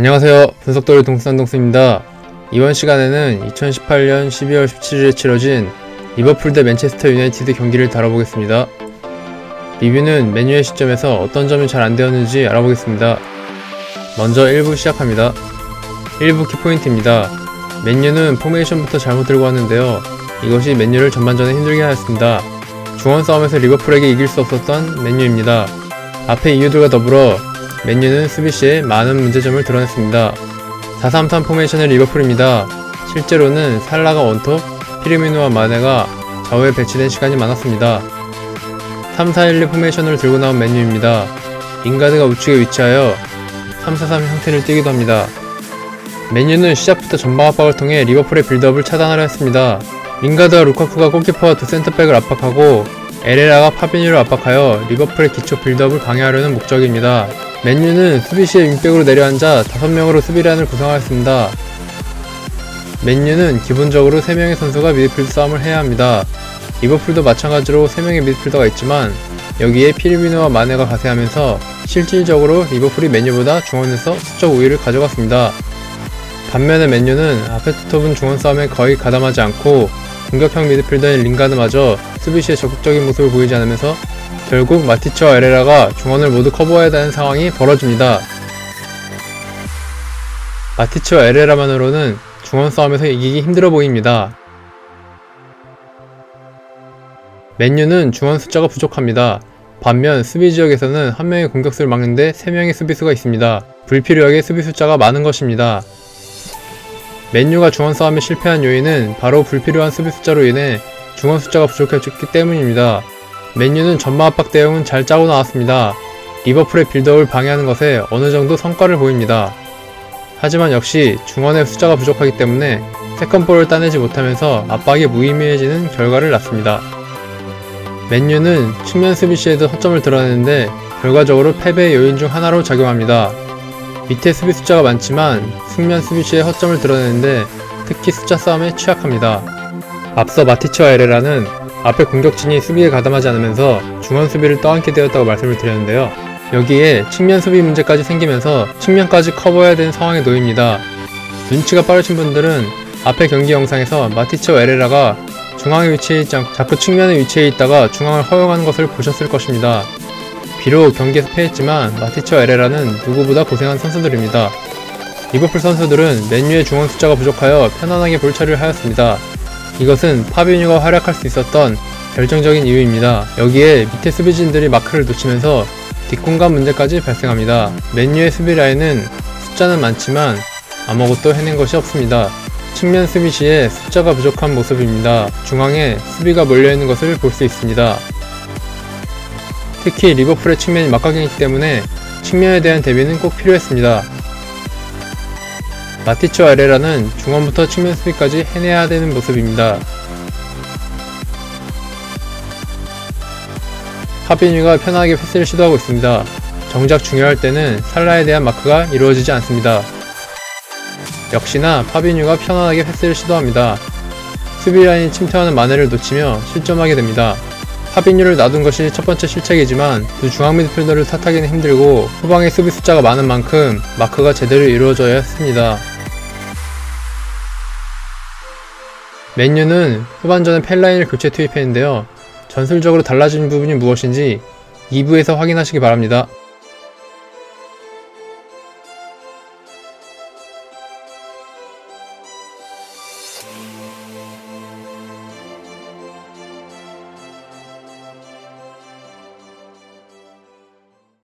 안녕하세요. 분석도리 동산동수입니다. 이번 시간에는 2018년 12월 17일에 치러진 리버풀 대 맨체스터 유나이티드 경기를 다뤄보겠습니다. 리뷰는 메뉴의 시점에서 어떤 점이 잘 안되었는지 알아보겠습니다. 먼저 1부 시작합니다. 1부 키포인트입니다. 맨유는 포메이션부터 잘못 들고 왔는데요. 이것이 맨유를 전반전에 힘들게 하였습니다. 중원 싸움에서 리버풀에게 이길 수 없었던 맨유입니다. 앞에 이유들과 더불어 맨유는 수비 시에 많은 문제점을 드러냈습니다. 4-3-3 포메이션의 리버풀입니다. 실제로는 살라가 원톱, 피르미노와 마네가 좌우에 배치된 시간이 많았습니다. 3-4-1-2 포메이션을 들고 나온 맨유입니다. 링가드가 우측에 위치하여 3-4-3 형태를 띠기도 합니다. 맨유는 시작부터 전방 압박을 통해 리버풀의 빌드업을 차단하려 했습니다. 링가드와 루카쿠가 골키퍼와 두 센터백을 압박하고 에레라가 파비뉴를 압박하여 리버풀의 기초 빌드업을 방해하려는 목적입니다. 맨유는 수비 시에 윙백으로 내려앉아 5명으로 수비란을 구성하였습니다. 맨유는 기본적으로 3명의 선수가 미드필드 싸움을 해야 합니다. 리버풀도 마찬가지로 3명의 미드필더가 있지만 여기에 피르미노와 마네가 가세하면서 실질적으로 리버풀이 맨유보다 중원에서 수적 우위를 가져갔습니다. 반면에 맨유는 앞에 투톱은 중원 싸움에 거의 가담하지 않고 공격형 미드필더인 링가드마저 수비시에 적극적인 모습을 보이지 않으면서 결국 마티츠와 에레라가 중원을 모두 커버해야 되는 상황이 벌어집니다. 마티츠와 에레라만으로는 중원 싸움에서 이기기 힘들어 보입니다. 맨유는 중원 숫자가 부족합니다. 반면 수비 지역에서는 한 명의 공격수를 막는데 3명의 수비수가 있습니다. 불필요하게 수비 숫자가 많은 것입니다. 맨유가 중원 싸움에 실패한 요인은 바로 불필요한 수비 숫자로 인해 중원 숫자가 부족해졌기 때문입니다. 맨유는 전마 압박 대응은 잘 짜고 나왔습니다. 리버풀의 빌드업을 방해하는 것에 어느 정도 성과를 보입니다. 하지만 역시 중원의 숫자가 부족하기 때문에 세컨볼을 따내지 못하면서 압박이 무의미해지는 결과를 낳습니다. 맨유는 측면 수비 시에도 허점을 드러내는데 결과적으로 패배의 요인 중 하나로 작용합니다. 밑에 수비 숫자가 많지만 측면 수비 시에 허점을 드러내는데 특히 숫자 싸움에 취약합니다. 앞서 마티치와 에레라는 앞에 공격진이 수비에 가담하지 않으면서 중원 수비를 떠안게 되었다고 말씀을 드렸는데요. 여기에 측면 수비 문제까지 생기면서 측면까지 커버해야 되는 상황에 놓입니다. 눈치가 빠르신 분들은 앞에 경기 영상에서 마티치와 에레라가 중앙에 위치해 있지 않고 자꾸 측면에 위치해 있다가 중앙을 허용하는 것을 보셨을 것입니다. 비록 경기에서 패했지만 마티치와 에레라는 누구보다 고생한 선수들입니다. 리버풀 선수들은 맨유의 중원 숫자가 부족하여 편안하게 볼 처리를 하였습니다. 이것은 파비뉴가 활약할 수 있었던 결정적인 이유입니다. 여기에 밑에 수비진들이 마크를 놓치면서 뒷공간 문제까지 발생합니다. 맨유의 수비 라인은 숫자는 많지만 아무것도 해낸 것이 없습니다. 측면 수비 시에 숫자가 부족한 모습입니다. 중앙에 수비가 몰려있는 것을 볼 수 있습니다. 특히 리버풀의 측면이 막강이기 때문에 측면에 대한 대비는 꼭 필요했습니다. 마티츠와 에레라는 중원부터 측면 수비까지 해내야 되는 모습입니다. 파비뉴가 편하게 패스를 시도하고 있습니다. 정작 중요할 때는 살라에 대한 마크가 이루어지지 않습니다. 역시나 파비뉴가 편안하게 패스를 시도합니다. 수비라인이 침투하는 마네를 놓치며 실점하게 됩니다. 파비뉴를 놔둔 것이 첫 번째 실책이지만 두 중앙 미드필더를 탓하기는 힘들고 후방의 수비 숫자가 많은 만큼 마크가 제대로 이루어져야 했습니다. 맨유는 후반전에 펠라인을 교체 투입했는데요. 전술적으로 달라진 부분이 무엇인지 2부에서 확인하시기 바랍니다.